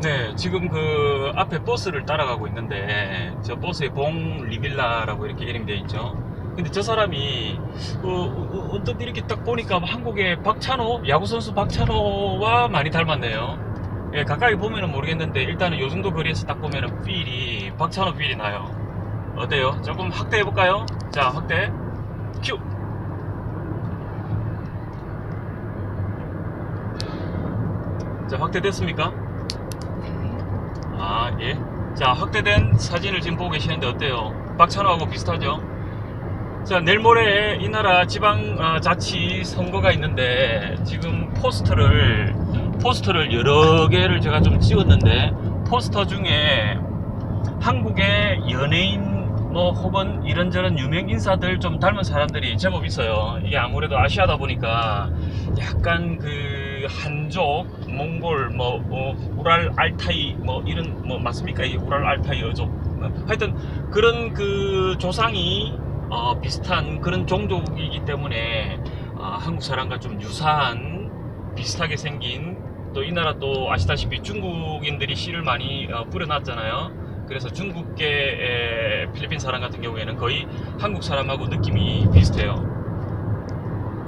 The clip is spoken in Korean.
네, 지금 그 앞에 버스를 따라가고 있는데 저 버스에 봉 리빌라라고 이렇게 이름되어 있죠. 근데 저 사람이 어, 어, 언뜻 이렇게 딱 보니까 한국의 박찬호 야구 선수 박찬호와 많이 닮았네요. 예, 가까이 보면은 모르겠는데 일단은 요 정도 거리에서 딱 보면은 필이 박찬호 필이 나요. 어때요? 조금 확대해 볼까요? 자, 확대. 큐. 자, 확대됐습니까? 아, 예. 자, 확대된 사진을 지금 보고 계시는데 어때요? 박찬호하고 비슷하죠? 자, 내일 모레 이 나라 지방 어, 자치 선거가 있는데 지금 포스터를 포스터를 여러 개를 제가 좀 찍었는데 포스터 중에 한국의 연예인 뭐 혹은 이런저런 유명 인사들 좀 닮은 사람들이 제법 있어요. 이게 아무래도 아시아다 보니까 약간 그 한족, 몽골, 뭐, 뭐 우랄 알타이 뭐 이런 뭐 맞습니까? 이 우랄 알타이 어족. 하여튼 그런 그 조상이 어, 비슷한 그런 종족이기 때문에 어, 한국 사람과 좀 유사한 비슷하게 생긴 또 이 나라 또 아시다시피 중국인들이 씨를 많이 어, 뿌려놨잖아요. 그래서 중국계 에, 필리핀 사람 같은 경우에는 거의 한국 사람하고 느낌이 비슷해요.